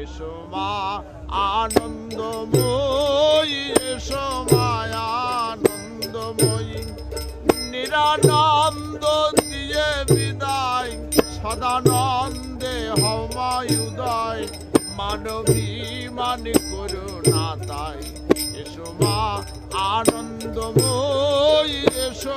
এসো মা আনন্দময়ী এসো আনন্দময়ী। নিরানন্দ দিয়ে বিদায়, সদানন্দে হমায় উদয়। মানবী মানে করুণা তাই। এসো মা আনন্দময়ী এসো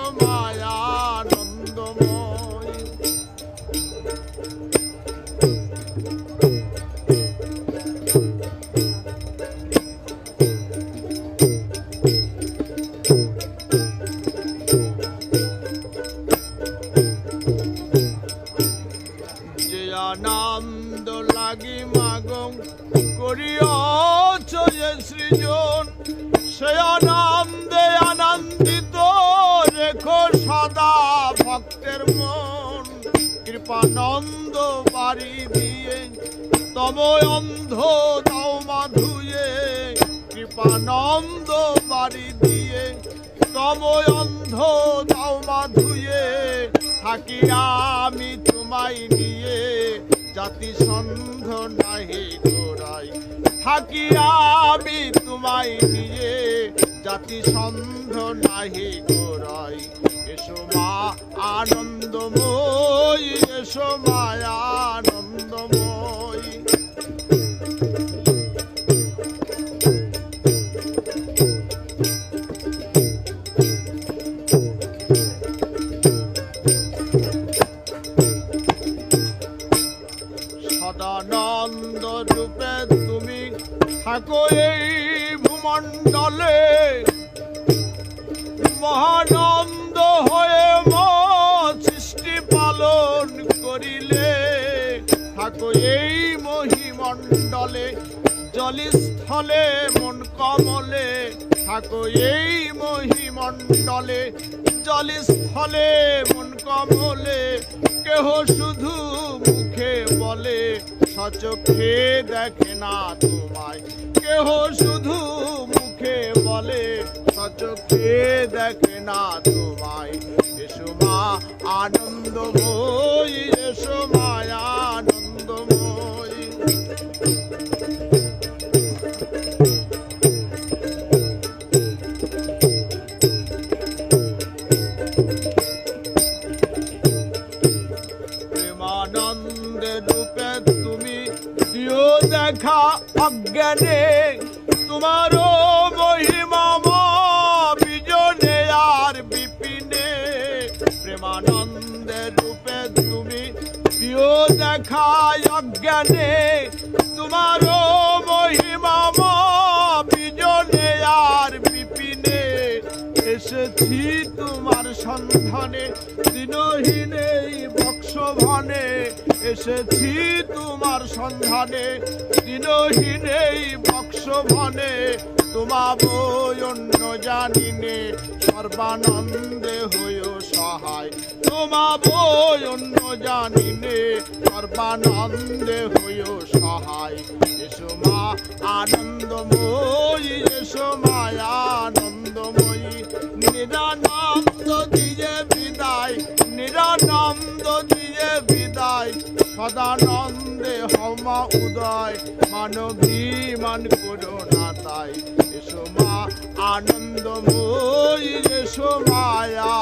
করিয়াছ যে সৃজন। সে আনন্দে আনন্দিত, রেখো সদা ভক্তের মন। কৃপানন্দ বাড়ি দিয়ে তম অন্ধ দাও মাধুয়ে। কৃপানন্দ বাড়ি দিয়ে তম অন্ধ দাও মাধুয়ে। থাকি আমি তোমায় জাতি সন্ধ নাহি গোড়াই। থাকি আমি তোমায় নিয়ে জাতি সন্ধ নাহি গোড়াই। এসো মা, আনন্দময়, এসো মায়া রূপে তুমি। থাকো এই ভূমণ্ডলে। মহানন্দ হয়ে সৃষ্টি পালন করিলে। থাকো এই মহিমণ্ডলে, জলিস্থলে মন কমলে। থাকো এই মহিমণ্ডলে, জলিস্থলে মন কমলে। কেহ শুধু মুখে বলে সচক্ষে দেখে না তোমায়। কেহ শুধু মুখে বলে সচক্ষে দেখে না তোমায়। এসো মা আনন্দময়ী এসো মায়া আনন্দময়ী দেখা অজ্ঞানে আর বিপিনে। রূপে তুমি দেখা অজ্ঞানে তোমারও সন্ধানে দিনহীনে বক্ষভনে এসেছি তোমার সন্ধানে। দিনহীনে বক্ষভনে তোমা বই অন্য জানিনে সর্বানন্দে হইও সহায়। তোমা বই অন্য জানিনে সর্বানন্দে হইও সহায়। এসো মা আনন্দময়ী, এসো মায়া আনন্দময়ী নিরানন্দ দিয়ে বিদায়, নিরানন্দ দিয়ে বিদায়, সদানন্দে হমা উদয় মানবী মান করো তাই। এসো মা, আনন্দময়ী, এসো মায়া।